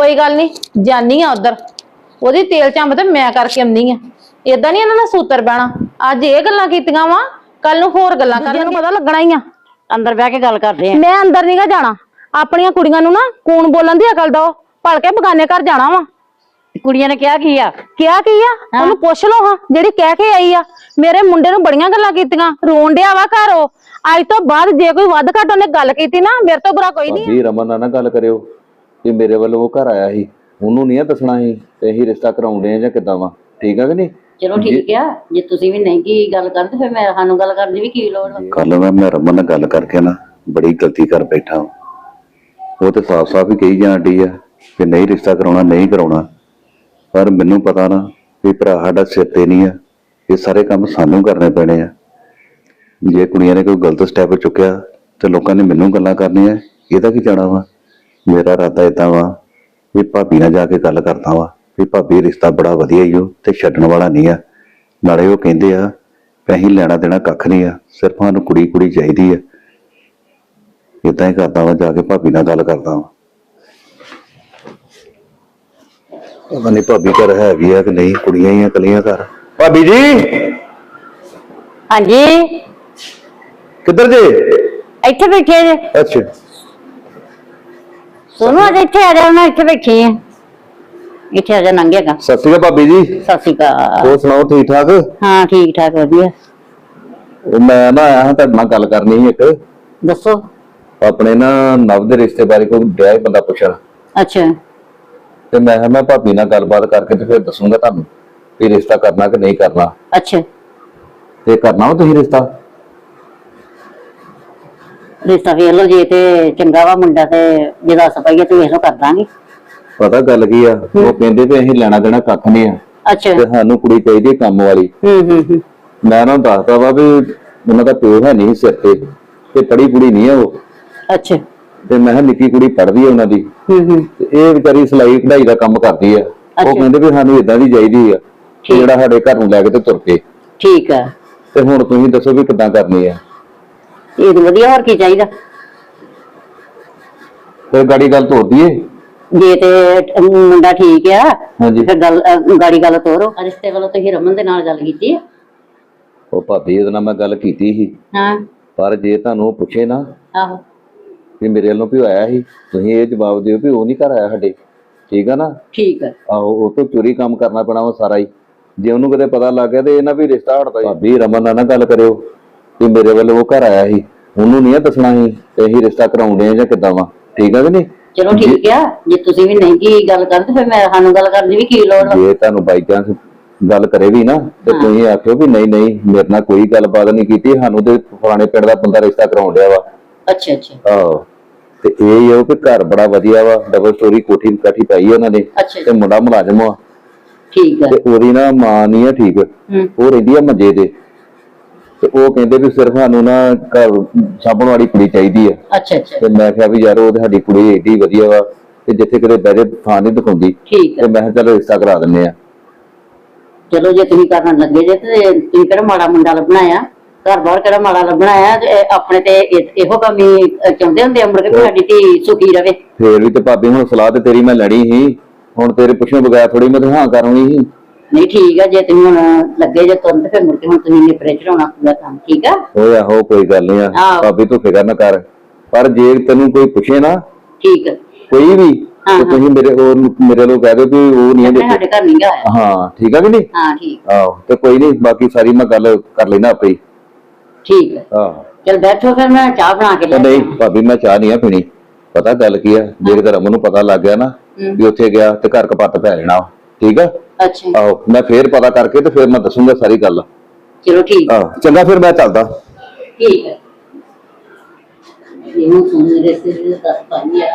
ਕੋਈ ਗੱਲ ਨਹੀਂ ਜਾਨੀ ਆ ਉਧਰ। ਉਹਦੀ ਤੇਲ ਚੰਬ ਤੇ ਮੈਂ ਕਰਕੇ ਆਉਂਦੀ ਆ। ਏਦਾਂ ਨਹੀਂ ਇਹਨਾਂ ਦਾ ਸੂਤਰ ਬਹਿਣਾ। ਅੱਜ ਇਹ ਗੱਲਾਂ ਕੀਤੀਆਂ ਵਾ ਕੱਲ ਨੂੰ ਹੋਰ ਗੱਲਾਂ ਕਰਨ ਪਤਾ ਲੱਗਣਾ ਹੀ ਆ। ਅੰਦਰ ਬਹਿ ਕੇ ਗੱਲ ਕਰਦੇ ਆ। ਮੈਂ ਅੰਦਰ ਨਹੀਂਗਾ ਜਾਣਾ। ਆਪਣੀਆਂ ਕੁੜੀਆਂ ਨੂੰ ਨਾ ਕੂਣ ਬੋਲਣ ਦੀ ਅਕਲ ਦੋ ਭਲ ਕੇ ਬਗਾਨੇ ਘਰ ਜਾਣਾ ਵਾ। ਕੁੜੀਆਂ ਨੇ ਕਿਹਾ ਕੀ ਆ? ਕਿਹਾ ਕੀ ਆ? ਉਹਨੂੰ ਪੁੱਛ ਲਓ ਹਾਂ ਜਿਹੜੀ ਕਹਿ ਕੇ ਆਈ ਆ। ਮੇਰੇ ਮੁੰਡੇ ਨੂੰ ਬੜੀਆਂ ਗੱਲਾਂ ਕੀਤੀਆਂ। ਰੋਣ ਡਿਆ ਵਾ ਘਰ। ਉਹ ਅੱਜ ਤੋਂ ਬਾਅਦ ਜੇ ਕੋਈ ਵੱਧ ਘੱਟ ਉਹਨੇ ਗੱਲ ਕੀਤੀ ਨਾ ਮੇਰੇ ਤੋਂ ਬੁਰਾ ਕੋਈ ਨਹੀਂ ਭਾਬੀ ਰਮਨ ਨਾਲ ਨਾ ਗੱਲ ਕਰਿਓ। ਕਿ ਮੇਰੇ ਵੱਲੋਂ ਉਹ ਘਰ ਆਇਆ ਸੀ। ਉਹਨੂੰ ਨਹੀਂ ਆ ਦੱਸਣਾ ਸੀ ਤੇ ਅਸੀਂ ਰਿਸ਼ਤਾ ਕਰਾਉਂਦੇ ਆ ਜਾਂ ਕਿੱਦਾਂ ਵਾ। ਠੀਕ ਆ ਕਿ ਨਹੀਂ? ਚਲੋ ਠੀਕ ਆ। ਜੇ ਤੁਸੀਂ ਵੀ ਨਹੀਂ ਕੀ ਗੱਲ ਕਰਦੇ ਫਿਰ ਮੈਂ ਸਾਨੂੰ ਗੱਲ ਕਰਨ ਦੀ ਵੀ ਕੀ ਲੋੜ ਵਾ। ਕੱਲ ਮੈਂ ਮੈਂ ਰਮਨ ਨਾਲ ਗੱਲ ਕਰਕੇ ਨਾ ਬੜੀ ਗਲਤੀ ਕਰ ਬੈਠਾ ਵਾਂ। ਉਹ ਤੇ ਸਾਫ਼-ਸਾਫ਼ ਹੀ ਕਹੀ ਜਾਂਦੀ ਆ ਕਿ ਨਹੀਂ ਰਿਸ਼ਤਾ ਕਰਾਉਣਾ ਨਹੀਂ ਕਰਾਉਣਾ। ਪਰ ਮੈਨੂੰ ਪਤਾ ਨਾ ਵੀ ਭਰਾ ਸਾਡਾ ਸਿਰ ਤੇ ਨਹੀਂ ਆ। ਇਹ ਸਾਰੇ ਕੰਮ ਸਾਨੂੰ ਕਰਨੇ ਪੈਣੇ ਆ। ਜੇ ਕੁੜੀਆਂ ਨੇ ਕੋਈ ਗਲਤ ਸਟੈਪ ਚੁੱਕਿਆ ਤੇ ਲੋਕਾਂ ਨੇ ਮੈਨੂੰ ਗੱਲਾਂ ਕਰਨੀਆਂ ਇਹਦਾ ਕੀ ਜਾਣਾ ਵਾ? ਮੇਰਾ ਇਰਾਦਾ ਏਦਾਂ ਵਾ ਵੀ ਭਾਬੀ ਨਾਲ ਜਾ ਕੇ ਗੱਲ ਕਰਦਾ ਵਾ ਵੀ ਭਾਬੀ ਰਿਸ਼ਤਾ ਬੜਾ ਵਧੀਆ ਈ ਉਹ ਤੇ ਛੱਡਣ ਵਾਲਾ ਨਹੀਂ ਆ। ਨਾਲੇ ਉਹ ਕਹਿੰਦੇ ਆ ਵੀ ਅਸੀਂ ਲੈਣਾ ਦੇਣਾ ਕੱਖ ਨਹੀਂ ਆ ਸਿਰਫ ਸਾਨੂੰ ਕੁੜੀ ਕੁੜੀ ਚਾਹੀਦੀ ਆ। ਇਦਾਂ ਹੀ ਕਰਦਾ ਵਾ ਜਾ ਕੇ ਭਾਬੀ ਨਾਲ ਗੱਲ ਕਰਦਾ ਵਾ। ਪਤਾ ਨਹੀਂ ਭਾਬੀ ਘਰ ਹੈ ਵੀ ਆ ਕਿ ਨਹੀਂ ਕੁੜੀਆਂ ਹੀ ਆ ਕਲੀਆਂ ਘਰ। ਭਾਬੀ ਜੀ! ਹਾਂਜੀ। ਕਿੱਧਰ ਜੇ? ਇੱਥੇ ਬੈਠੇ ਜੇ। ਅੱਛਾ। ਸੋਨੂੰ ਅੱਜ ਇੱਥੇ ਆ ਜਾ ਮੈਂ ਇੱਥੇ ਬੈਠੀ ਆ। ਇੱਥੇ ਆ ਜਾ ਨੰਗੇਗਾ ਸਤਿ ਸ਼੍ਰੀ ਅਕਾਲ ਭਾਬੀ ਜੀ। ਸਤਿ ਸ਼੍ਰੀ ਅਕਾਲ। ਹੋਰ ਸੁਣਾਓ ਠੀਕ ਠਾਕ? ਹਾਂ ਠੀਕ ਠਾਕ ਵਧੀਆ। ਉਹ ਮੈਂ ਨਾ ਆਇਆ ਹਾਂ ਤੁਹਾਡੇ ਨਾਲ ਗੱਲ ਕਰਨੀ ਸੀ ਇੱਕ। ਦੱਸੋ। ਆਪਣੇ ਨਾ ਨਵ ਦੇ ਰਿਸ਼ਤੇ ਬਾਰੇ ਕੋਈ ਡਿਆ ਹੀ ਬੰਦਾ ਪੁੱਛਣ? ਅੱਛਾ। ਤੇ ਮੈਂ ਕਿਹਾ ਮੈਂ ਭਾਬੀ ਨਾਲ ਗੱਲਬਾਤ ਕਰਕੇ ਤੇ ਫਿਰ ਦੱਸੂਗਾ ਤੁਹਾਨੂੰ ਵੀ ਰਿਸ਼ਤਾ ਕਰਨਾ ਕਿ ਨਹੀਂ ਕਰਨਾ। ਅੱਛਾ। ਤੇ ਕਰਨਾ ਵਾ ਤੁਸੀਂ ਰਿਸ਼ਤਾ? ਰਿਸ਼ਤਾ ਵੇਖ ਲਓ ਜੇ ਤੇ ਚੰਗਾ ਵਾ ਮੁੰਡਾ ਤੇ ਜੇ ਦੱਸ ਪਈਏ ਤੇ ਵੇਖ ਲਓ ਕਰ ਦਾਂਗੇ ਪਤਾ ਗੱਲ ਕੀ ਆ? ਉਹ ਕਹਿੰਦੇ ਵੀ ਅਸੀਂ ਲੈਣਾ ਦੇਣਾ ਕੱਖ ਨਹੀਂ ਆ। ਅੱਛਾ। ਤੇ ਸਾਨੂੰ ਕੁੜੀ ਚਾਹੀਦੀ ਹੈ ਕੰਮ ਵਾਲੀ। ਹੂੰ ਹੂੰ ਹੂੰ। ਮੈਂ ਉਹਨਾਂ ਨੂੰ ਦੱਸਦਾ ਵਾ ਵੀ ਉਹਨਾਂ ਦਾ ਪਿਓ ਹੈ ਨਹੀਂ ਸਿਰ ਤੇ ਤੇ ਪੜੀ ਕੁੜੀ ਨਹੀਂ ਆ ਉਹ। ਅੱਛਾ। ਤੇ ਮੈਂ ਕਿਹਾ ਨਿੱਕੀ ਕੁੜੀ ਪੜ੍ਹਦੀ ਹੈ ਉਹਨਾਂ ਦੀ। ਹੂੰ ਹੂੰ। ਤੇ ਇਹ ਵਿਚਾਰੀ ਸਿਲਾਈ ਕਢਾਈ ਦਾ ਕੰਮ ਕਰਦੀ ਆ। ਉਹ ਕਹਿੰਦੇ ਵੀ ਸਾਨੂੰ ਇਦਾਂ ਦੀ ਚਾਹੀਦੀ ਆ ਜਿਹੜਾ ਸਾਡੇ ਘਰ ਨੂੰ ਲੈ ਕੇ ਤੇ ਤੁਰ ਕੇ ਠੀਕ ਆ। ਤੇ ਹੁਣ ਤੁਸੀਂ ਦੱਸੋ ਵੀ ਕਿੱਦਾਂ ਕਰਨੀ ਆ। ਇਹ ਤਾਂ ਵਧੀਆ ਹੋਰ ਕੀ ਚਾਹੀਦਾ? ਫਿਰ ਗਾੜੀ ਗੱਲ ਤੋਰ ਦਈਏ। ਜੇ ਤੇ ਮੁੰਡਾ ਠੀਕ ਆ ਹਾਂਜੀ। ਫਿਰ ਗੱਲ ਅਹ, ਗਾੜੀ ਗੱਲ ਤੋਰੋ। ਰਿਸ਼ਤੇ ਵੱਲੋਂ ਤੁਸੀਂ ਰਮਨ ਦੇ ਨਾਲ ਗੱਲ ਕੀਤੀ ਆ? ਉਹ ਭਾਬੀ ਇਹਦੇ ਨਾਲ ਮੈਂ ਗੱਲ ਕੀਤੀ ਸੀ। ਹਾਂ। ਪਰ ਜੇ ਤੁਹਾਨੂੰ ਉਹ ਪੁੱਛੇ ਨਾ ਆਹੋ। ਵੀ ਮੇਰੇ ਵੱਲੋਂ ਵੀ ਆਇਆ ਸੀ ਤੁਸੀਂ ਇਹ ਜਵਾਬ ਦਿਓ ਵੀ ਉਹ ਨਹੀਂ ਘਰ ਆਇਆ ਸਾਡੇ। ਠੀਕ ਆ ਨਾ? ਠੀਕ ਆ। ਆਹੋ ਉਹ ਤੋਂ ਚੋਰੀ ਕੰਮ ਕਰਨਾ ਪੈਣਾ ਵਾ ਸਾਰਾ ਹੀ। ਜੇ ਉਹਨੂੰ ਕਿਤੇ ਪਤਾ ਲੱਗ ਗਿਆ ਤੇ ਇਹ ਨਾ ਵੀ ਰਿਸ਼ਤਾ ਹਟਦਾ ਭਾਬੀ ਰਮਨ ਨਾਲ ਨਾ ਗੱਲ ਕਰਿਓ। ਵੀ ਮੇਰੇ ਵੱਲੋਂ ਉਹ ਘਰ ਆਇਆ ਸੀ। ਉਹਨੂੰ ਨਹੀਂ ਦੱਸਣਾ ਸੀ ਤੇ ਅਸੀਂ ਰਿਸ਼ਤਾ ਕਰਾਉਂਦੇ ਆ ਜਾਂ ਕਿੱਦਾਂ ਵਾ। ਠੀਕ ਆ ਕਿ ਨਹੀਂ? ਚਲੋ ਠੀਕ ਆ। ਜੇ ਤੁਸੀਂ ਵੀ ਨਹੀਂ ਕੀ ਗੱਲ ਕਰਦੇ ਫਿਰ ਮੈਂ ਸਾਨੂੰ ਗੱਲ ਕਰਨ ਦੀ ਵੀ ਕੀ ਲੋੜ ਜੇ ਤੁਹਾਨੂੰ ਬਾਈ ਚਾਂਸ ਗੱਲ ਕਰੇ ਵੀ ਨਾ ਤੇ ਤੁਸੀਂ ਆਖਿਓ ਵੀ ਨਹੀਂ ਨਹੀਂ ਮੇਰੇ ਨਾਲ ਕੋਈ ਗੱਲਬਾਤ ਨਹੀਂ ਕੀਤੀ ਸਾਨੂੰ ਤੇ ਫਲਾਣੇ ਪਿੰਡ ਦਾ ਬੰਦਾ ਰਿਸ਼ਤਾ ਕਰਾਉਣ ਡਿਆ ਵਾ। ਅੱਛਾ ਅੱਛਾ। ਆਹੋ। ਤੇ ਇਹ ਹੀ ਆ ਕਿ ਘਰ ਬੜਾ ਵਧੀਆ ਵਾ ਡਬਲ ਸਟੋਰੀ ਕੋਠੀ ਕਾਠੀ ਪਾਈ ਆ ਉਹਨਾਂ ਨੇ ਤੇ ਮੁੰਡਾ ਮੁਲਾਜ਼ਮ ਆ ਠੀਕ ਆ। ਤੇ ਉਹਦੀ ਨਾ ਮਾਂ ਨਹੀਂ ਆ ਠੀਕ ਉਹ ਰਹਿੰਦੀ ਆ ਮੰਜੇ ਤੇ। ਤੇ ਉਹ ਕਹਿੰਦੇ ਵੀ ਸਿਰਫ ਸਾਨੂੰ ਨਾ ਘਰ ਸਾਂਭਣ ਵਾਲੀ ਕੁੜੀ ਚਾਹੀਦੀ ਆ। ਅੱਛਾ ਅੱਛਾ। ਤੇ ਮੈਂ ਕਿਹਾ ਵੀ ਯਾਰ ਉਹ ਤੇ ਸਾਡੀ ਕੁੜੀ ਏਡੀ ਵਧੀਆ ਵਾ ਤੇ ਜਿੱਥੇ ਕਿਤੇ ਬਹਿ ਜੇ ਥਾਂ ਨਹੀਂ ਦਿਖਾਉਂਦੀ ਠੀਕ ਤੇ ਮੈਂ ਕਿਹਾ ਚਲੋ ਰਿਸ਼ਤਾ ਕਰਾ ਦਿੰਨੇ ਆ। ਚਲੋ ਜੇ ਤੁਸੀਂ ਕਰਨ ਲੱਗੇ ਜੇ ਤੇ ਤੁਸੀਂ ਕਿਹੜਾ ਮਾੜਾ ਮੁੰਡਾ ਲੱਭਣਾ ਆ? ਘਰ ਬਾਹਰ ਕਿਹੜਾ ਮਾੜਾ ਲੱਭਣਾ ਆ? ਤੇ ਇਹ ਆਪਣੇ ਤੇ ਇਹ- ਇਹੋ ਕੰਮ ਚਾਹੁੰਦੇ ਹੁੰਦੇ ਮੁੜ ਕੇ ਸਾਡੀ ਧੀ ਸੁਖੀ ਰਵੇ। ਫੇਰ ਵੀ ਤੇ ਭਾਬੀ ਹੁਣ ਸਲਾਹ ਤੇ ਤੇਰੀ ਮੈਂ ਲੈਣੀ ਸੀ ਹੁਣ ਤੇਰੇ ਪੁੱਛੋਂ ਬਗੈਰ ਥੋੜੀ ਮੈਂ ਤੇ ਹਾਂ ਕਰਨੀ ਸੀ। ਨਹੀਂ ਠੀਕ ਆ ਜੇ ਤੁਸੀਂ ਹੁਣ ਲੱਗੇ ਜੇ ਤੁਰੰਤ ਫਿਰ ਮੁੜ ਕੇ ਹੁਣ ਤੁਸੀਂ ਨਿਪਰੇ ਚੜਾਉਣਾ ਪੂਰਾ ਕੰਮ ਠੀਕ ਆ? ਓਏ ਆਹੋ ਕੋਈ ਗੱਲ ਨਹੀਂ ਆ। ਆਹੋ। ਭਾਬੀ ਤੂੰ ਫਿਕਰ ਨਾ ਕਰ। ਪਰ ਜੇ ਤੈਨੂੰ ਕੋਈ ਪੁੱਛੇ ਨਾ ਠੀਕ ਆ। ਕੋਈ ਵੀ ਹਾਂ, ਤੇ ਤੁਸੀਂ ਮੇਰੇ ਉਹ ਮੇਰੇ ਨੂੰ ਕਹਿ ਦਿਓ ਕਿ ਉਹ ਨਹੀਂ ਹੈ ਸਾਡੇ ਘਰ ਨਹੀਂ ਗਿਆ ਹੋਇਆ ਹਾਂ ਠੀਕ ਆ ਕਿ ਨਹੀਂ? ਹਾਂ ਠੀਕ। ਆਹੋ ਤੇ ਕੋਈ ਨਹੀਂ ਬਾਕੀ ਸਾਰੀ ਮੈਂ ਗੱਲ ਕਰ ਲੈਣਾ ਆਪੇ ਹੀ। ਠੀਕ ਆ। ਆਹੋ ਚਲ ਬੈਠੋ ਫਿਰ ਮੈਂ ਚਾਹ ਬਣਾ ਕੇ ਉਹ ਲੈ ਨਹੀਂ ਭਾਬੀ ਮੈਂ ਚਾਹ ਨਹੀਂ ਆ ਪੀਣੀ। ਪਤਾ ਗੱਲ ਕੀ ਆ ਜੇ ਕਿਤੇ ਰਮਨ ਨੂੰ ਪਤਾ ਲੱਗ ਗਿਆ ਨਾ ਹੂੰ। ਵੀ ਉੱਥੇ ਗਿਆ ਤੇ ਘਰ ਕਪੱਤ ਪੈ ਜਾਣਾ। ਠੀਕ ਆ? ਅੱਛਾ ਆਹੋ ਮੈਂ ਫੇਰ ਪਤਾ ਕਰਕੇ ਤੇ ਫੇਰ ਮੈਂ ਦੱਸੂਗਾ ਸਾਰੀ ਗੱਲ। ਚਲੋ ਠੀਕ। ਆਹੋ ਚੰਗਾ ਫਿਰ ਮੈਂ ਚੱਲਦਾ। ਠੀਕ ਹੈ ਇਹਨੂੰ ਸੁਣ ਦੱਸ ਪਾਈ ਆ।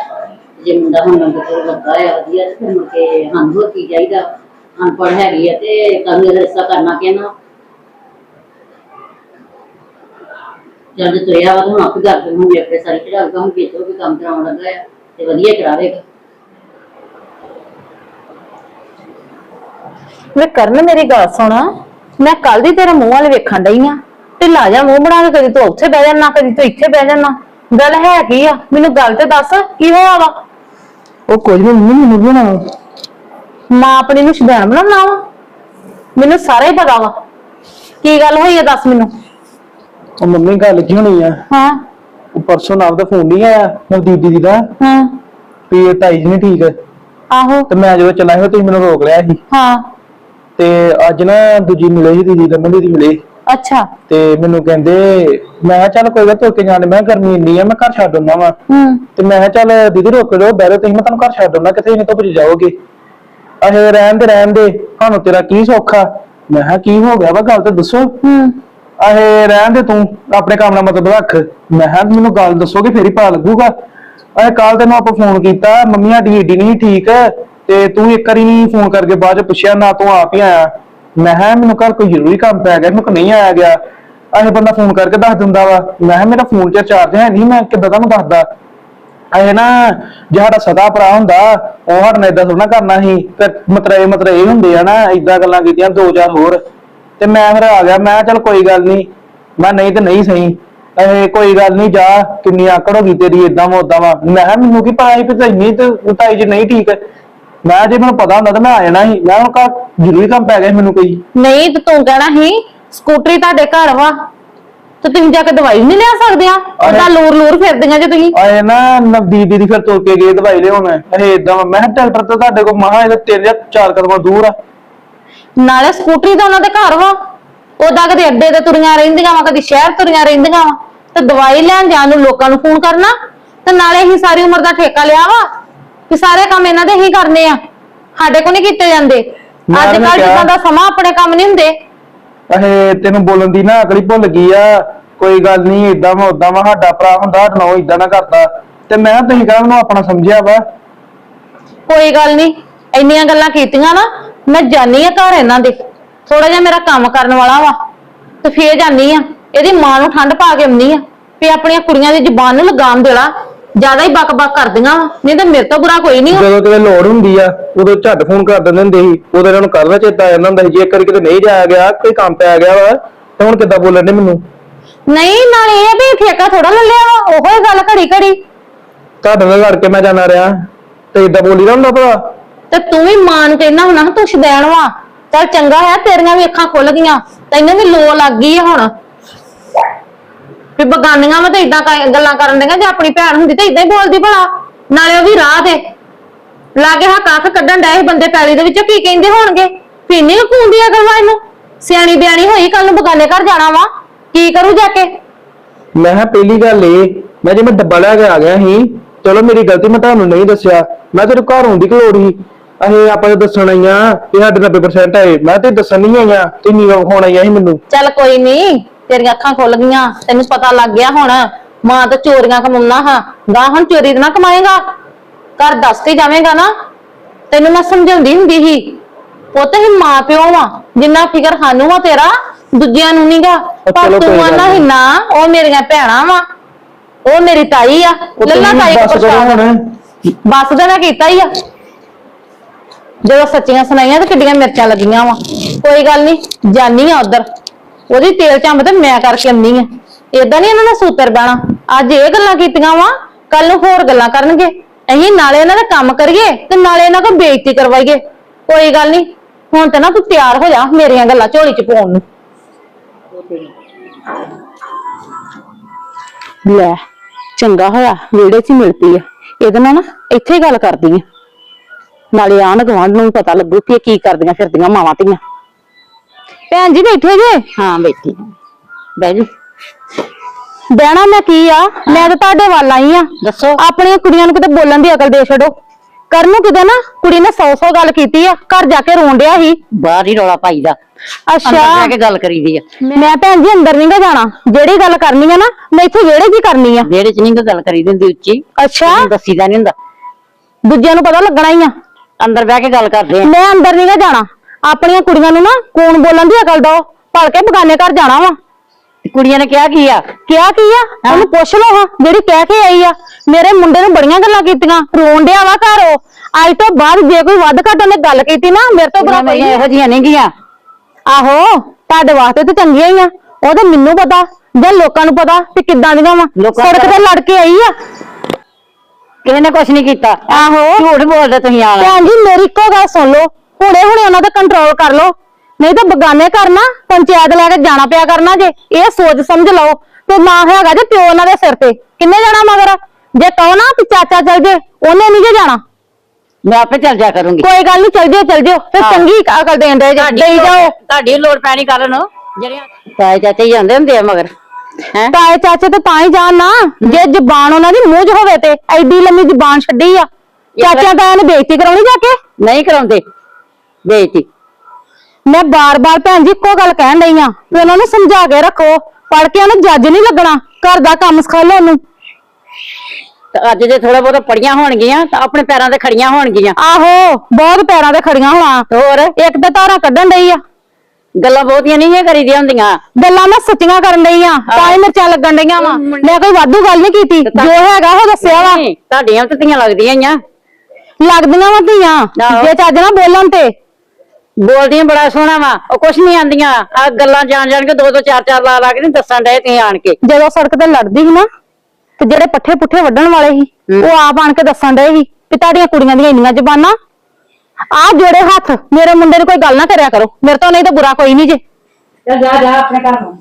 ਜੇ ਮੁੰਡਾ ਹੁਣ ਨੰਬਰ ਤੇ ਲੱਗਾ ਆ ਵਧੀਆ ਤੇ ਫਿਰ ਮੁੜ ਕੇ ਹਾਂ ਹੋਰ ਕੀ ਚਾਹੀਦਾ? ਅਨਪੜ੍ਹ ਹੈਗੀ ਆ ਤੇ ਕੱਲ ਨੂੰ ਰਿਸ਼ਤਾ ਕਰਨਾ ਕਿਹਨਾਂ ਜਦ ਤੋਇਆ ਵਾ ਤਾਂ ਹੁਣ ਆਪੇ ਕਰ ਦੇ ਹੁਣ ਸਾਰੀ ਵੇਚੋ ਵੀ ਕੰਮ ਕਰਾਉਣ ਲੱਗਾ ਆ ਤੇ ਵਧੀਆ ਕਰਾਵੇਗਾ। ਵੇ ਕਰਨ ਮੇਰੀ ਗੱਲ ਸੁਣ। ਮੈਂ ਕੱਲ ਦੀ ਤੇਰੇ ਮੂੰਹ ਵਾਲੇ ਵੇਖਣ ਡਈ ਆ। ਢਿੱਲਾ ਜਾ ਮੂੰਹ ਬਣਾ ਕੇ ਕਦੀ ਤੂੰ ਉੱਥੇ ਬਹਿ ਜਾਣਾ ਕਦੀ ਤੂੰ ਇੱਥੇ ਬਹਿ ਜਾਣਾ ਗੱਲ ਹੈ ਕੀ ਆ? ਮੈਨੂੰ ਗੱਲ ਤੇ ਦੱਸ ਕੀ ਹੋਇਆ ਵਾ? ਉਹ ਕੁਝ ਨਹੀਂ ਮੰਮੀ ਮੈਨੂੰ ਵੀ? ਨਾ ਮਾਂ ਆਪਣੀ ਨੂੰ ਸ਼ੁਭੈਣ ਬਣਾਉਣਾ ਵਾ? ਮੈਨੂੰ ਸਾਰਾ ਹੀ ਪਤਾ ਵਾ। ਕੀ ਗੱਲ ਹੋਈ ਹੈ ਦੱਸ ਮੈਨੂੰ? ਉਹ ਮੰਮੀ ਗੱਲ ਕੀ ਹੋਣੀ ਆ? ਹਾਂ। ਉਹ ਪਰਸੋਂ ਨਾਲ ਦਾ ਫੋਨ ਨਹੀਂ ਆਇਆ ਨਵਦੀਪ ਦੀਦੀ ਦਾ ਹਾਂ। ਵੀ ਤਾਈ ਜੀ ਨਹੀਂ ਠੀਕ। ਆਹੋ। ਤੇ ਮੈਂ ਜਦੋਂ ਚੱਲਾ ਸੀ ਤੁਸੀਂ ਮੈਨੂੰ ਰੋਕ ਲਿਆ ਸੀ। ਹਾਂ। ਤੇ ਅੱਜ ਨਾ ਦੂਜੀ ਮਿਲੇ ਸੀ ਦੀਦੀ ਰਮਨ ਦੀਦੀ ਮਿਲੇ ਅੱਛਾ। ਤੇ ਮੈਨੂੰ ਕਹਿੰਦੇ ਮੈਂ ਕਿਹਾ ਚੱਲ ਕੋਈ ਗੱਲ ਤੁਰ ਕੇ ਜਾਣ ਮੈਂ ਗਰਮੀ ਇੰਨੀ ਆ ਮੈਂ ਘਰ ਛੱਡ ਆਉਣਾ ਵਾ। ਹੂੰ। ਤੇ ਮੈਂ ਕਿਹਾ ਚੱਲ ਦੀਦੀ ਰੁਕ ਜਾਓ ਬੈਰੋ ਤੁਸੀਂ ਮੈਂ ਤੁਹਾਨੂੰ ਘਰ ਛੱਡ ਆਉਣਾ ਕਿਤੇ ਨਹੀਂ ਧੁੱਪ 'ਚ ਜਾਓਗੇ। ਅਹੇ ਰਹਿਣ ਦੇ ਰਹਿਣ ਦੇ ਤੁਹਾਨੂੰ ਤੇਰਾ ਕੀ ਸੌਖਾ ਮੈਂ ਕਿਹਾ ਕੀ ਹੋ ਗਿਆ ਵਾ ਗੱਲ ਤਾਂ ਦੱਸੋ। ਹੂੰ। ਅਹੇ ਰਹਿਣ ਦੇ ਤੂੰ ਆਪਣੇ ਕੰਮ ਨਾਲ ਮਤਲਬ ਰੱਖ। ਮੈਂ ਕਿਹਾ ਮੈਨੂੰ ਗੱਲ ਦੱਸੋਗੇ ਫੇਰ ਹੀ ਪਤਾ ਲੱਗੂਗਾ। ਅਹੇ ਕੱਲ ਤੈਨੂੰ ਆਪਾਂ ਫੋਨ ਕੀਤਾ ਮੰਮੀ ਸਾਡੀ ਏਡੀ ਨਹੀਂ ਠੀਕ। ਤੇ ਤੂੰ ਇੱਕ ਵਾਰੀ ਨਹੀਂ ਫੋਨ ਕਰਕੇ ਬਾਅਦ ਚ ਪੁੱਛਿਆ, ਨਾ ਤੂੰ ਆਪ ਹੀ ਆਇਆ। ਮੈਂ ਕਿਹਾ, ਮੈਨੂੰ ਘਰ ਕੋਈ ਜ਼ਰੂਰੀ ਕੰਮ ਪੈ ਗਿਆ, ਮੈਨੂੰ ਕੋ ਨਹੀਂ ਆਇਆ ਗਿਆ। ਅਹੇ ਬੰਦਾ ਫੋਨ ਕਰਕੇ ਦੱਸ ਦਿੰਦਾ ਵਾ। ਮੈਂ ਕਿਹਾ, ਮੇਰਾ ਫੋਨ 'ਚ ਚਾਰਜ ਹੈ ਨਹੀਂ, ਮੈਂ ਕਿੱਦਾਂ ਤੁਹਾਨੂੰ ਦੱਸਦਾ? ਇਹ ਨਾ, ਜੇ ਸਦਾ ਭਰਾ ਹੁੰਦਾ, ਉਹ ਸਾਡੇ ਨਾਲ ਏਦਾਂ ਥੋੜਾ ਕਰਨਾ ਸੀ। ਫਿਰ ਮਤਰੇ ਮਤਰੇ ਇਹ ਹੁੰਦੇ ਆ ਨਾ, ਏਦਾਂ ਗੱਲਾਂ ਕੀਤੀਆਂ, ਦੋ ਚਾਰ ਹੋਰ। ਤੇ ਮੈਂ ਫਿਰ ਆ ਗਿਆ, ਮੈਂ ਕਿਹਾ, ਚੱਲ ਕੋਈ ਗੱਲ ਨਹੀਂ। ਮੈਂ ਨਹੀਂ ਤੇ ਨਹੀਂ ਸਹੀ। ਇਹ ਕੋਈ ਗੱਲ ਨਹੀਂ, ਜਾ, ਕਿੰਨੀ ਆਕੜ ਹੋ ਗਈ ਤੇਰੀ, ਏਦਾਂ ਵਾ, ਓਦਾਂ ਵਾ। ਮੈਂ ਕਿਹਾ, ਮੈਨੂੰ ਕੀ ਪਤਾ ਸੀ ਕਿ ਤੈਨੂੰ ਤੇ ਤਾਈ ਜੀ ਨਹੀਂ ਠੀਕ। ਮੈਂ ਜੇ ਮੈਨੂੰ ਪਤਾ ਹੁੰਦਾ ਤਾਂ ਮੈਂ ਆ ਜਾਣਾ ਸੀ। ਮੈਂ ਹੁਣ ਕਾ ਜ਼ਰੂਰੀ ਕੰਮ ਪੈ ਗਿਆ ਸੀ ਮੈਨੂੰ ਕੋਈ। ਨਹੀਂ ਤੇ ਤੂੰ ਕਹਿਣਾ ਸੀ ਸਕੂਟਰੀ ਤੁਹਾਡੇ ਘਰ ਵਾ ਤੇ ਤੁਸੀਂ ਜਾ ਕੇ ਦਵਾਈ ਨਹੀਂ ਲਿਆ ਸਕਦੇ ਆ? ਉਹਦਾ ਲੂਰ ਲੂਰ ਫਿਰਦੀਆਂ ਜੇ ਤੁਸੀਂ। ਆਏ ਨਾ ਨਵਦੀਪ ਦੀ ਫਿਰ ਤੁਰ ਕੇ ਗਏ ਦਵਾਈ ਲਿਆਉਣ। ਇਹ ਏਦਾਂ ਵਾ। ਮੈਂ ਕਿਹਾ ਟੈਲਪਰ ਤਾਂ ਤੁਹਾਡੇ ਕੋਲ ਮਹਾ ਇਹਦੇ ਤਿੰਨ ਜਾਂ ਚਾਰ ਕਦਮਾਂ ਦੂਰ ਆ। ਨਾਲੇ ਸਕੂਟਰੀ ਤਾਂ ਉਹਨਾਂ ਦੇ ਘਰ ਵਾ। ਉਹਦਾ ਕਦੇ ਅੱਡੇ ਤੇ ਤੁਰੀਆਂ ਰਹਿੰਦੀਆਂ ਵਾ ਕਦੀ ਸ਼ਹਿਰ ਤੁਰੀਆਂ ਰਹਿੰਦੀਆਂ ਵਾ। ਤੇ ਦਵਾਈ ਲੈਣ ਜਾਣ ਨੂੰ ਲੋਕਾਂ ਨੂੰ ਫੋਨ ਕਰਨਾ ਤੇ ਨਾਲੇ ਹੀ ਸਾਰੀ ਉਮਰ ਦਾ ਠੇਕਾ ਲਿਆ ਵਾ। ਕਿ ਸਾਰੇ ਕੰਮ ਇਹਨਾਂ ਦੇ ਹੀ ਕਰਨੇ ਆ। ਸਾਡੇ ਕੋ ਨਹੀਂ ਕੀਤੇ ਜਾਂਦੇ। ਮੈਂ ਅੱਜ ਉਹਨੂੰ ਕੱਲ ਕਿਹਾ- ਜਿੱਦਾਂ ਦਾ ਸਮਾਂ ਆਪਣੇ ਕੰਮ ਨਹੀਂ ਹੁੰਦੇ। ਇਹ ਤੈਨੂੰ ਬੋਲਣ ਦੀ ਨਾ ਅਕਲੀ ਭੁੱਲ ਗਈ ਆ। ਕੋਈ ਗੱਲ ਨਹੀਂ ਏਦਾਂ ਵਾ ਉਦਾਂ ਵਾ ਸਾਡਾ ਭਰਾ ਹੁੰਦਾ ਨਾਲ ਏਦਾਂ ਨਾ ਕਰਦਾ। ਤੇ ਮੈਂ ਕਿਹਾ ਤੁਸੀਂ ਕਹਿੰਦਾ ਮੈਨੂੰ ਆਪਣਾ ਸਮਝਿਆ ਵਾ। ਕੋਈ ਗੱਲ ਨਹੀਂ ਇੰਨੀਆਂ ਗੱਲਾਂ ਕੀਤੀਆਂ ਨਾ ਮੈਂ ਜਾਨੀ ਆ ਘਰ ਇਹਨਾਂ ਦੇ। ਥੋੜਾ ਜਿਹਾ ਮੇਰਾ ਕੰਮ ਕਰਨ ਵਾਲਾ ਵਾ। ਤੇ ਫੇਰ ਜਾਨੀ ਆ। ਇਹਦੀ ਮਾਂ ਨੂੰ ਠੰਡ ਪਾ ਕੇ ਆਉਣੀ ਆ। ਵੀ ਆਪਣੀਆਂ ਕੁੜੀਆਂ ਦੀ ਜ਼ੁਬਾਨ ਨੂੰ ਲਗਾਮ ਦੇਲਾ ਜ਼ਿਆਦਾ ਹੀ ਬਕ-ਬਕ ਕਰਦੀਆਂ ਵਾ ਨਹੀਂ ਤਾਂ ਮੇਰੇ ਤੋਂ ਬੁਰਾ ਕੋਈ ਨਹੀਂ ਜਦੋਂ ਕਿਤੇ ਲੋੜ ਹੁੰਦੀ ਆ ਉਦੋਂ ਝੱਟ ਫੋਨ ਕਰ ਦਿੰਦੇ ਹੁੰਦੇ ਸੀ ਉਦੋਂ ਇਹਨਾਂ ਨੂੰ ਕਰਦਾ ਚੇਤਾ ਆ ਜਾਂਦਾ ਸੀ ਜੇ ਇੱਕ ਵਾਰੀ ਕਿਤੇ ਨਹੀਂ ਜਾਇਆ ਗਿਆ ਕੋਈ ਕੰਮ ਪੈ ਗਿਆ ਵਾ ਤਾਂ ਹੁਣ ਕਿੱਦਾਂ ਬੋਲਣ ਦੇ ਮੈਨੂੰ? ਨਹੀਂ ਨਾਲ ਇਹ ਆ ਵੀ ਠੇਕਾ ਥੋੜਾ ਲੈ ਲਿਆ ਵਾ ਉਹੋ ਹੀ ਗੱਲ ਘੜੀ ਘੜੀ। ਤੁਹਾਡੇ ਨਾਲ ਲੜ ਕੇ ਮੈਂ ਜਾਣਾ ਰਿਹਾ ਤੇ ਏਦਾਂ ਬੋਲੀ ਦਾ ਹੁੰਦਾ ਭਲਾ? ਤੇ ਤੂੰ ਵੀ ਮਾਂ ਨੂੰ ਕਹਿਣਾ ਹੁਣਾ ਤੂੰ ਸ਼ਦੈਣ ਵਾ। ਚੱਲ ਚੰਗਾ ਹੈ ਤੇਰੀਆਂ ਵੀ ਅੱਖਾਂ ਖੁੱਲ ਗਈਆਂ ਤੈਨੂੰ ਵੀ ਲੋ ਲੱਗ ਗਈ ਆ ਹੁਣ। ਵੀ ਬਗਾਨੀਆਂ ਵਾ ਤੇ ਇਦਾਂ ਗੱਲਾਂ ਕਰਨ ਦੀਆਂ ਜੇ ਆਪਣੀ ਭੈਣ ਹੁੰਦੀ ਤੇ ਇਦਾਂ ਹੀ ਬੋਲਦੀ ਭਲਾ। ਨਾਲੇ ਉਹ ਵੀ ਰਾਹ ਤੇ। ਲਾਗੇ ਹਾ ਕੱਖ ਕੱਢਣ ਡਏ ਬੰਦੇ ਪੈਲੀ ਦੇ ਵਿੱਚੋਂ ਕੀ ਕਹਿੰਦੇ ਹੋਣਗੇ? ਪੀਣੀ ਕੁੰਦੀ ਆ ਗੱਲਾਂ ਇਹਨੂੰ। ਸਿਆਣੀ ਬਿਆਣੀ ਹੋਈ ਕੱਲ ਨੂੰ ਬਗਾਨੇ ਘਰ ਜਾਣਾ ਵਾ। ਕੀ ਕਰੂ ਜਾ ਕੇ? ਮੈਂ ਕਿਹਾ ਪਹਿਲੀ ਗੱਲ ਇਹ ਮੈਂ ਜੇ ਮੈਂ ਡੱਬਾ ਲੈ ਕੇ ਆ ਗਿਆ ਸੀ ਚਲੋ ਮੇਰੀ ਗਲਤੀ ਮੈਂ ਤੁਹਾਨੂੰ ਨਹੀਂ ਦੱਸਿਆ। ਮੈਂ ਤੇਰੇ ਘਰ ਆਉਣ ਦੀ ਲੋੜ ਸੀ ਅਸੀਂ ਆਪਾਂ ਤਾਂ ਦੱਸਣ ਆਈਆਂ ਕਿ ਸਾਡੇ 90% ਆਏ ਮੈਂ ਤੇ ਦੱਸਣ ਨਹੀਂ ਆਈਆਂ ਤੇ ਨੀਵਾ ਵਿਖਾਉਣ ਆਈਆਂ ਸੀ ਮੈਨੂੰ। ਚੱਲ ਕੋਈ ਨਹੀਂ ਤੇਰੀਆਂ ਅੱਖਾਂ ਖੁੱਲ ਗਈਆਂ ਤੈਨੂੰ ਪਤਾ ਲੱਗ ਗਿਆ ਹੁਣ ਮਾਂ ਤਾਂ ਚੋਰੀਆਂ ਕਮਾਉਣਾ ਹਾਂ। ਗਾਂ ਹੁਣ ਚੋਰੀ ਤਾਂ ਨਾ ਕਮਾਏਗਾ। ਘਰ ਦੱਸ ਕੇ ਜਾਵੇਂਗਾ ਨਾ ਤੈਨੂੰ ਮੈਂ ਸਮਝਾਉਂਦੀ ਹੁੰਦੀ ਸੀ। ਪੁੱਤ ਹੀ ਮਾਂ ਪਿਓ ਵਾ ਜਿੰਨਾ ਫਿਕਰ ਸਾਨੂੰ ਆ ਤੇਰਾ ਦੂਜਿਆਂ ਨੂੰ ਨਹੀਂਗਾ ਪਰ ਚਲੋ ਤੂੰ ਗੱਲ ਆਨਾ ਹੀ ਨੀ। ਉਹ ਮੇਰੀਆਂ ਭੈਣਾਂ ਵਾ ਉਹ ਮੇਰੀ ਤਾਈ ਆ ਉਹ ਲੱਲਾ ਤਾਈ ਬਸ ਕੋ ਕਰੋ ਹੁਣ। ਬਸ ਦਾ ਨਾ ਕੀਤਾ ਹੀ ਆ। ਜਦੋਂ ਸੱਚੀਆਂ ਸੁਣਾਈਆਂ ਤੇ ਕਿੱਡੀਆਂ ਮਿਰਚਾਂ ਲੱਗੀਆਂ ਵਾ। ਕੋਈ ਗੱਲ ਨਹੀਂ ਜਾਨੀ ਆ ਉਧਰ। ਉਹਦੀ ਤੇਲ ਚੰਬ ਤੇ ਮੈਂ ਕਰਕੇ ਆਉਂਦੀ ਆ। ਏਦਾਂ ਨਹੀਂ ਇਹਨਾਂ ਦਾ ਸੂਤਰ ਬਹਿਣਾ। ਅੱਜ ਇਹ ਗੱਲਾਂ ਕੀਤੀਆਂ ਵਾ ਕੱਲ ਨੂੰ ਹੋਰ ਗੱਲਾਂ ਕਰਨਗੇ। ਅਸੀਂ ਨਾਲੇ ਇਹਨਾਂ ਦਾ ਕੰਮ ਕਰੀਏ ਤੇ ਨਾਲੇ ਇਹਨਾਂ ਕੋਲ ਬੇਇੱਜ਼ਤੀ ਕਰਵਾਈਏ। ਕੋਈ ਗੱਲ ਨਹੀਂ ਹੁਣ ਤੇ ਨਾ ਤੂੰ ਤਿਆਰ ਹੋ ਜਾ ਮੇਰੀਆਂ ਗੱਲਾਂ ਝੋਲੀ ਚ ਪਾਉਣ ਨੂੰ। ਲੈ, ਚੰਗਾ ਹੋਇਆ, ਵਿਹੜੇ 'ਚ ਹੀ ਮਿਲ ਪਈ ਆ। ਇਹਦੇ ਨਾਲ ਨਾ ਇੱਥੇ ਹੀ ਗੱਲ ਕਰਦੀ ਆ। ਨਾਲੇ ਆਣ ਗਵਾਂਢ ਨੂੰ ਵੀ ਪਤਾ ਲੱਗੂ ਕਿ ਇਹ ਕੀ ਕਰਦੀਆਂ ਫਿਰਦੀਆਂ ਮਾਵਾਂ ਧੀਆਂ। ਭੈਣ ਜੀ ਬੈਠੇ ਜੇ? ਹਾਂ ਬੈਠੀ ਬਹਿ ਜੀ ਬਹਿਣਾ ਮੈਂ ਕੀ ਆ? ਮੈਂ ਤਾਂ ਤੁਹਾਡੇ ਵੱਲ ਆਈ ਆ। ਦੱਸੋ। ਆਪਣੀਆਂ ਕੁੜੀਆਂ ਨੂੰ ਕਿਤੇ ਬੋਲਣ ਦੀ ਅਕਲ ਦੇ ਛੱਡੋ। ਕਰਨ ਨੂੰ ਕਿਤੇ ਨਾ ਕੁੜੀ ਨੇ ਸੌ ਸੌ ਗੱਲ ਕੀਤੀ ਆ ਘਰ ਜਾ ਕੇ ਰੋਣ ਡਿਆ ਸੀ। ਬਾਹਰ ਹੀ ਰੌਲਾ ਪਾਈਦਾ ਅੰਦਰ ਅੱਛਾ। ਜਾ ਕੇ ਗੱਲ ਕਰੀਦੀ ਆ। ਮੈਂ ਭੈਣ ਜੀ ਅੰਦਰ ਨਹੀਂ ਗਾ ਜਾਣਾ। ਜਿਹੜੀ ਗੱਲ ਕਰਨੀ ਆ ਨਾ ਮੈਂ ਇੱਥੇ ਵਿਹੜੇ 'ਚ ਹੀ ਕਰਨੀ ਆ। ਵਿਹੜੇ 'ਚ ਨਹੀਂ ਕੋਈ ਗੱਲ ਕਰੀਦੀ ਹੁੰਦੀ ਉੱਚੀ। ਅੱਛਾ। ਦੱਸੀਦਾ ਨਹੀਂ ਹੁੰਦਾ। ਦੂਜਿਆਂ ਨੂੰ ਪਤਾ ਲੱਗਣਾ ਹੀ ਆ। ਅੰਦਰ ਬਹਿ ਕੇ ਗੱਲ ਕਰਦੇ ਆ। ਮੈਂ ਅੰਦਰ ਨਹੀਂ ਗਾ ਜਾਣਾ। ਆਪਣੀਆਂ ਕੁੜੀਆਂ ਨੂੰ ਨਾ ਕੌਣ ਬੋਲਣ ਦੀ ਅਕਲ ਦੋ ਭਲ ਕੇ ਬਗਾਨੇ ਘਰ ਜਾਣਾ ਵਾ। ਤੇ ਕੁੜੀਆਂ ਨੇ ਕਿਹਾ ਕੀ ਆ? ਕਿਹਾ ਕੀ ਆ? ਉਹਨੂੰ ਪੁੱਛ ਲਓ ਹਾਂ ਜਿਹੜੀ ਕਹਿ ਕੇ ਆਈ ਆ। ਮੇਰੇ ਮੁੰਡੇ ਨੂੰ ਬੜੀਆਂ ਗੱਲਾਂ ਕੀਤੀਆਂ ਰੋਣ ਡਿਆ ਵਾ ਘਰ ਉਹ। ਅੱਜ ਤੋਂ ਬਾਅਦ ਜੇ ਕੋਈ ਵੱਧ ਘੱਟ ਉਹਨੇ ਗੱਲ ਕੀਤੀ ਨਾ ਮੇਰੇ ਤੋਂ ਬੁਰਾ ਕੋਈ ਨਹੀਂ। ਇਹੋ ਜਿਹੀਆਂ ਨਹੀਂ ਗੀਆਂ। ਆਹੋ ਤੁਹਾਡੇ ਵਾਸਤੇ ਤਾਂ ਚੰਗੀਆਂ ਹੀ ਆ। ਉਹ ਤਾਂ ਮੈਨੂੰ ਪਤਾ ਜਾਂ ਲੋਕਾਂ ਨੂੰ ਪਤਾ ਕਿ ਕਿੱਦਾਂ ਦੀਆਂ ਵਾ। ਲੋਕਾਂ ਸੜਕ ਤੇ ਲੜ ਕੇ ਆਈ ਆ। ਕਿਸੇ ਨੇ ਕੁਛ ਨਹੀਂ ਕੀਤਾ। ਆਹੋ। ਝੂਠ ਬੋਲਦੇ ਤੁਸੀਂ ਆਣ ਭੈਣ ਜੀ ਮੇਰੀ ਇੱਕੋ ਗੱਲ ਸੁਣ ਲਓ। ਹੁਣੇ ਹੁਣੇ ਉਹਨਾਂ ਦਾ ਕੰਟਰੋਲ ਕਰ ਲਓ। ਨਹੀਂ ਤਾਂ ਬਗਾਨੇ ਕਰਨਾ ਪੰਚਾਇਤ ਲੈ ਕੇ ਜਾਣਾ ਪਿਆ ਕਰਨਾ ਜੇ। ਇਹ ਸੋਚ ਸਮਝ ਲਓ। ਤੇ ਨਾ ਹੈਗਾ ਜੇ ਪਿਓ ਉਹਨਾਂ ਦੇ ਸਿਰ ਤੇ। ਕਿੰਨੇ ਜਾਣਾ ਮਗਰ? ਜੇ ਕਹੋ ਨਾ ਕਿ ਚਾਚਾ ਚੱਲ ਜੇ ਉਹਨੇ ਨਹੀਂ ਜੇ ਜਾਣਾ। ਮੈਂ ਆਪੇ ਚੱਲ ਜਾ ਕਰੂੰਗੀ। ਕੋਈ ਗੱਲ ਨਹੀਂ ਚੱਲ ਜਿਓ ਚੱਲ ਜਿਓ। ਤੇ ਹਾਂ। ਚੰਗੀ ਅਕਲ ਦੇਣ ਦੇ ਜੇ। ਦੇਈ ਜਾਓ। ਤੁਹਾਡੀ ਲੋੜ ਪੈਣੀ ਕਰਨ ਜਿਹੜੀਆਂ ਤਾਏ ਚਾਚੇ ਹੀ ਜਾਂਦੇ ਹੁੰਦੇ ਆ ਮਗਰ। ਹੈ? ਤਾਏ ਚਾਚੇ ਤੇ ਤਾਂ ਹੀ ਜਾਣ ਨਾ। ਜੇ ਜ਼ਬਾਨ ਉਹਨਾਂ ਦੀ ਮੂੰਹ 'ਚ ਹੋਵੇ ਤੇ। ਐਡੀ ਲੰਮੀ ਜ਼ਬਾਨ ਛੱਡੀ ਆ। ਚਾਚਿਆਂ ਤਾਇਆਂ ਨੇ ਬੇਇੱਜ਼ਤੀ ਕਰਾਉਣੀ ਜਾ ਕੇ? ਨਹੀਂ ਕਰਾਉਂਦੇ। ਬੇਇੱਜ਼ਤੀ ਮੈਂ ਬਾਰ-ਬਾਰ ਭੈਣ ਜੀ ਇੱਕੋ ਗੱਲ ਕਹਿਣ ਡਈ ਆ ਕਿ ਉਹਨਾਂ ਨੂੰ ਸਮਝਾ ਕੇ ਰੱਖੋ। ਪੜ ਕੇ ਉਹਨੂੰ ਜੱਜ ਨਹੀਂ ਲੱਗਣਾ। ਘਰ ਦਾ ਕੰਮ ਸਿਖਾ ਲਓ ਉਹਨੂੰ। ਤੇ ਅੱਜ ਜੇ ਥੋੜਾ ਬਹੁਤਾ ਪੜੀਆਂ ਹੋਣਗੀਆਂ ਤਾਂ ਆਪਣੇ ਪੈਰਾਂ ਤੇ ਖੜੀਆਂ ਹੋਣਗੀਆਂ। ਆਹੋ ਬਹੁਤ ਪੈਰਾਂ ਤੇ ਖੜੀਆਂ ਹੋਣਾ। ਹੋਰ? ਇੱਕ ਤਾਂ ਧਾਰਾਂ ਕੱਢਣ ਡਈ ਆ। ਗੱਲਾਂ ਬਹੁਤੀਆਂ ਨਹੀਂ ਕਰੀਦੀਆਂ ਹੁੰਦੀਆਂ। ਗੱਲਾਂ ਮੈਂ ਸੱਚੀਆਂ ਕਰਨ ਡਈ ਆ। ਤਾਂ ਹੀ ਮਿਰਚਾਂ ਲੱਗਣ ਡਈਆਂ ਵਾ। ਮੈਂ ਕੋਈ ਵਾਧੂ ਗੱਲ ਨਹੀਂ ਕੀਤੀ। ਜੋ ਹੈਗਾ ਉਹ ਦੱਸਿਆ ਵਾ। ਤੁਹਾਡੀਆਂ ਤਾਂ ਧੀਆਂ ਲੱਗਦੀਆਂ ਹੀ ਆ। ਲੱਗਦੀਆਂ ਵਾ ਧੀਆਂ। ਜੇ ਚੱਜ ਨਾ ਬੋਲਣ ਤੇ। ਬੋਲਦੀਆਂ ਬੜਾ ਸੋਹਣਾ ਵਾ ਉਹ ਕੁਛ ਨਹੀਂ ਆਂਦੀਆਂ। ਆ ਗੱਲਾਂ ਜਾਣ ਜਾਣ ਕੇ ਦੋ ਦੋ ਚਾਰ ਚਾਰ ਲਾ ਲਾ ਕੇ ਨੀ ਦੱਸਣ ਡਏ ਤੁਸੀਂ ਆਣ ਕੇ। ਜਦੋਂ ਸੜਕ ਤੇ ਲੜਦੀ ਸੀ ਨਾ ਤੇ ਜਿਹੜੇ ਪੱਠੇ ਪੁੱਠੇ ਵੱਢਣ ਵਾਲੇ ਸੀ ਉਹ ਆਪ ਆਣ ਕੇ ਦੱਸਣ ਡਏ ਸੀ ਕਿ ਤੁਹਾਡੀਆਂ ਕੁੜੀਆਂ ਦੀਆਂ ਇੰਨੀਆਂ ਜ਼ਬਾਨਾਂ। ਆ ਜੋੜੇ ਹੱਥ ਮੇਰੇ ਮੁੰਡੇ ਨੂੰ ਕੋਈ ਗੱਲ ਨਾ ਕਰਿਆ ਕਰੋ ਮੇਰੇ ਤੋਂ ਨਹੀਂ ਤਾਂ ਬੁਰਾ ਕੋਈ ਨਹੀਂ ਜੇ। ਜਾ ਜਾ ਆਪਣੇ ਘਰ ਨੂੰ।